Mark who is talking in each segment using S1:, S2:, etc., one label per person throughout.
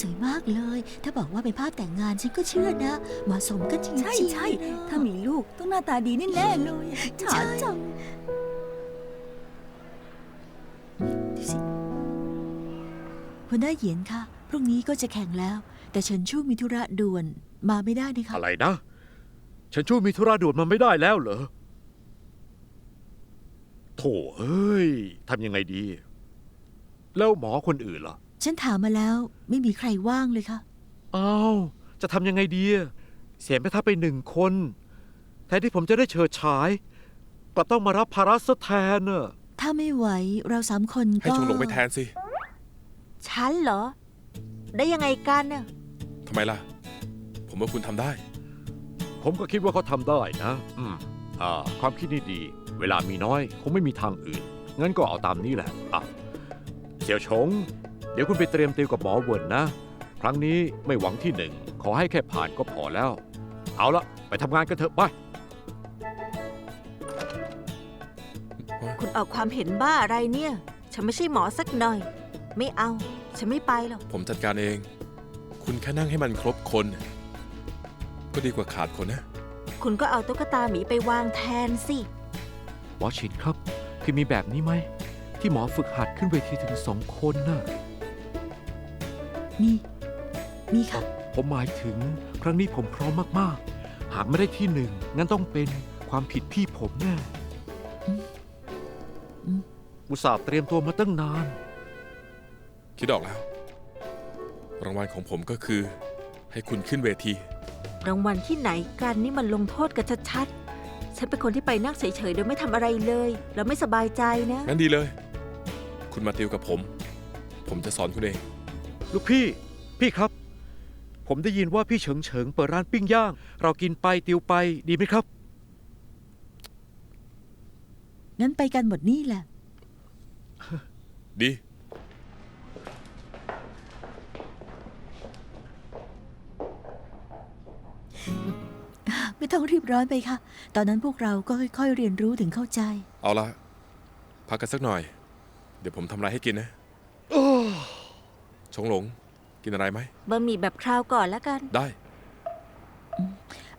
S1: สวยมากเลย ถ้าบอกว่าเป็นภาพแต่งงานฉันก็เชื่อนะ เหมาะสมกันจริงๆ
S2: ใช่ใช่ถ้ามีลูกต้องหน้าตาดีแน่ๆเลยฉาจัง
S1: ดูสิหัวหน้าเหยียนค่ะ พรุ่งนี้ก็จะแข่งแล้ว แต่เฉินชู่มีธุระด่วนมาไม่ได้นะคะ
S3: อะไรนะ ฉันช่วยมีธุระด่วนมันไม่ได้แล้วเหรอ โถเอ้ยทำยังไงดี แล้วหมอคนอื่นล่ะ
S1: ฉันถามมาแล้วไม่มีใครว่างเลยค่ะ
S3: อ้าวจะทำยังไงดีอะเสียแม่ทัพไปหนึ่งคน แทนที่ผมจะได้เฉิดฉายกลับต้องมารับภาระซะแทนน่ะ
S1: ถ้าไม่ไหวเราสามคน
S4: ให้
S1: ก็
S4: ชงหลงไปแทนสิ
S5: ฉันเหรอ ได้ยังไงกันน่ะ
S4: ทำไมล่ะ ผมว่าคุณทำได้
S3: ผมก็คิดว่าเขาทำได้นะ อืมอ่าความคิดนี่ดี เวลามีน้อยคงไม่มีทางอื่น งั้นก็เอาตามนี้แหละอะเสี่ยวชง เดี๋ยวคุณไปเตรียมติวกับหมอเวิร์นนะ ครั้งนี้ไม่หวังที่หนึ่ง ขอให้แค่ผ่านก็พอแล้ว เอาละไปทำงานกันเถอะไป
S5: คุณออกความเห็นบ้าอะไรเนี่ย ฉันไม่ใช่หมอสักหน่อย ไม่เอา ฉันไม่ไปหรอก
S4: ผมจัดการเอง คุณแค่นั่งให้มันครบคน ก็ดีกว่าขาดคนนะ
S5: คุณก็เอาตุ๊กตาหมีไปวางแทนสิ
S3: หมอชินครับ คือมีแบบนี้ไหม ที่หมอฝึกหัดขึ้นเวทีถึงสองคนน่ะ
S1: มี มีค่ะ
S3: ผมหมายถึงครั้งนี้ผมพร้อมมาก ๆ หากไม่ได้ที่หนึ่งงั้นต้องเป็นความผิดพี่ผมแน่
S1: อืมอืม
S3: อุตส่าห์เตรียมตัวมาตั้งนาน
S4: คิดออกแล้ว รางวัลของผมก็คือ ให้คุณขึ้นเวที
S5: รางวัลที่ไหนกันนี่มันลงโทษกันชัดๆ ฉันเป็นคนที่ไปนั่งเฉยๆ โดยไม่ทำอะไรเลย แล้วไม่สบายใจนะ
S4: งั้นดีเลย คุณมาติวกับผม ผมจะสอนคุณเอง
S3: ลูกพี่ พี่ครับ ผมได้ยินว่าพี่เฉิงเฉิงเปิดร้านปิ้งย่าง เรากินไปติวไปดีไหมครับ
S1: งั้นไปกันหมดนี่แหละ
S4: ดี
S1: ไม่ต้องรีบร้อนไปค่ะ ตอนนั้นพวกเราก็ค่อยๆเรียนรู้ถึงเข้าใจ
S4: เอาละพักกันสักหน่อย เดี๋ยวผมทำอะไรให้กินนะ ชงหลง กินอะไรไหม
S5: บะหมี่แบบคราวก่อนแล้วกัน
S4: ได้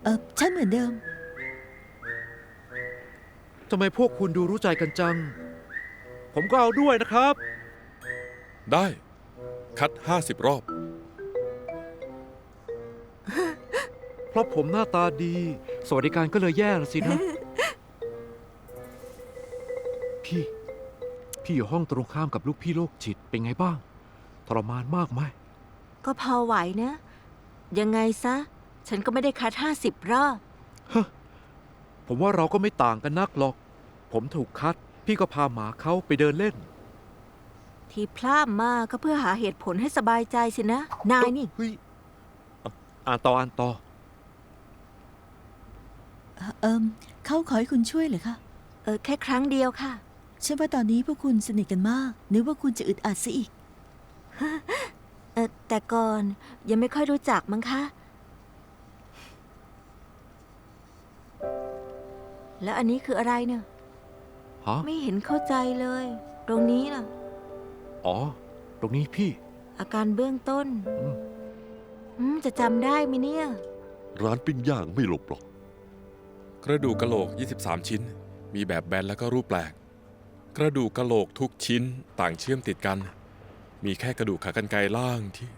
S1: เออฉันเหมือนเดิม
S3: ทำไมพวกคุณดูรู้ใจกันจัง ผมก็เอาด้วยนะครับ
S4: ได้ คัด 50 รอบ
S3: เพราะผมหน้าตาดี สวัสดิการก็เลยแย่ละสินะ พี่ พี่อยู่ห้องตรงข้ามกับลูกพี่โรคจิตเป็นไงบ้าง ทรมานมากไหม
S5: ก็พอไหวนะ ยังไงซะ ฉันก็ไม่ได้คัดห้าสิบรอบ
S3: ผมว่าเราก็ไม่ต่างกันนักหรอก ผมถูกคัด พี่ก็พาหมาเขาไปเดินเล่น
S5: ที่พลาดมาก็เพื่อหาเหตุผลให้สบายใจสินะ นายนี่
S3: เฮ้ยอะอ่านต่ออ่านต่อ
S1: เอ่อเอิมเขาขอให้คุณช่วยเหรอคะ
S5: เออแค่ครั้งเดียวค่ะ
S1: ฉันว่าตอนนี้พวกคุณสนิทกันมาก นึกว่าคุณจะอึดอัดซะอีก
S5: เออแต่ก่อนยังไม่ค่อยรู้จักมั้งคะ แล้วอันนี้คืออะไรเนี่ย
S3: ฮะ
S5: ไม่เห็นเข้าใจเลย ตรงนี้น่ะ
S3: อ๋อ ตรงนี้พี่
S5: อาการเบื้องต้น
S3: อืม
S5: อืมจะจำได้ไหมเนี่ย
S6: ร้านปิ้งย่างไม่หลบหรอก
S4: กระดูกกะโหลก 23 ชิ้น มีแบบแบนแล้วก็รูปแปลก กระดูกกะโหลกทุกชิ้นต่างเชื่อมติดกัน มีแค่กระดูกขากรรไกรล่างที่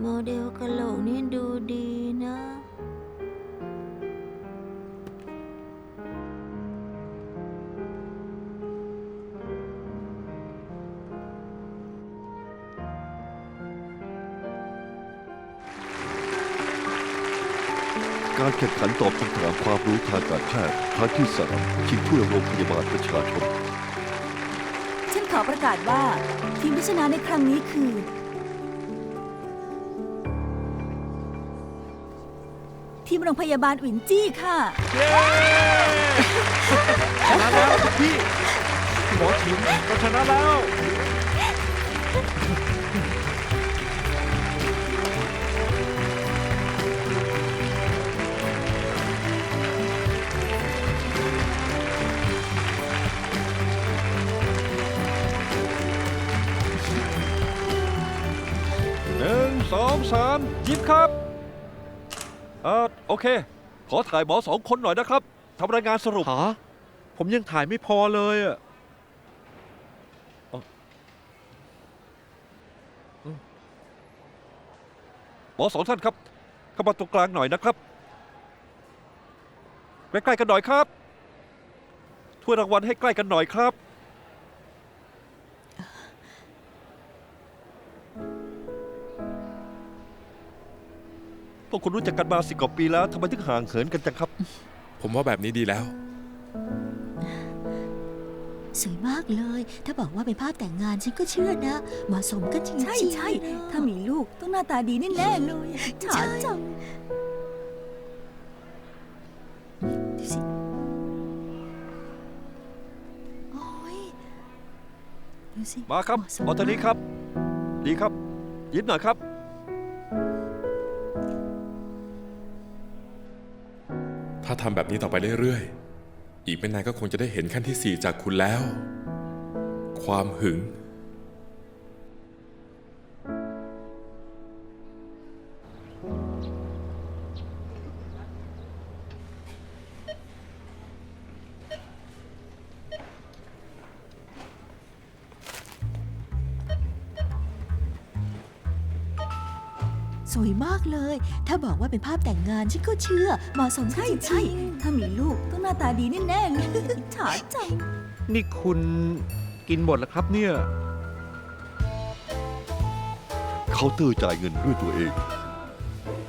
S5: โมเดลกะโหลกนี่ดูดีนะ
S6: การแข่งขันตอบคำถามความรู้ทางการแพทย์ครั้งที่สามชิงถ้วโรงพยาบาลประชาชน
S2: ฉันขอประกาศว่า ทีมพิชนะในครั้งนี้คือ ทีมโรงพยาบาลอุ๋นจี้ค่ะ
S3: ชนะแล้วพี่หมอชิมก็ชนะแล้ว
S7: หนึ่งสองสามยิ้มครับ เออโอเค ขอถ่ายหมอสองคนหน่อยนะครับทำรายงานสรุป
S3: หาผมยังถ่ายไม่พอเลยอะ
S7: หมอสองท่านครับเข้ามาตรงกลางหน่อยนะครับ ใกล้ๆกันหน่อยครับถ้วยรางวัลให้ใกล้กันหน่อยครับ พวกคุณรู้จักกันมาสิบกว่าปีแล้วทำไมถึงห่างเหินกันจังครับ
S4: ผมว่าแบบนี้ดีแล้ว
S1: สวยมากเลย ถ้าบอกว่าเป็นภาพแต่งงานฉันก็เชื่อนะเหมาะสมกันจริงๆ
S2: ใช่ใช่ถ้ามีลูกต้องหน้าตาดีแน่ๆเลยฉาจัง
S1: ดูสิโอ้ยดูสิ
S7: มาครับ
S1: เหะสม
S7: เอาตอนนี้ครับ ดีครับ ยิ้มหน่อยครับ
S4: ถ้าทำแบบนี้ต่อไปเรื่อยๆ อีกไม่นานก็คงจะได้เห็นขั้นที่ 4 จากคุณแล้ว ความหึง
S1: สวยมากเลย ถ้าบอกว่าเป็นภาพแต่งงานฉันก็เชื่อเหมาะสมกัน
S2: ใช่
S1: จ
S2: ใช่
S1: ริง
S2: ถ้ามีลูกต้องหน้าตาดีแน่ๆเลยฉาจัง
S3: นี่คุณกินหมดแล้วครับเนี่ย
S6: เคาน์เตอร์จ่ายเงินด้วยตัวเอง
S1: ๆ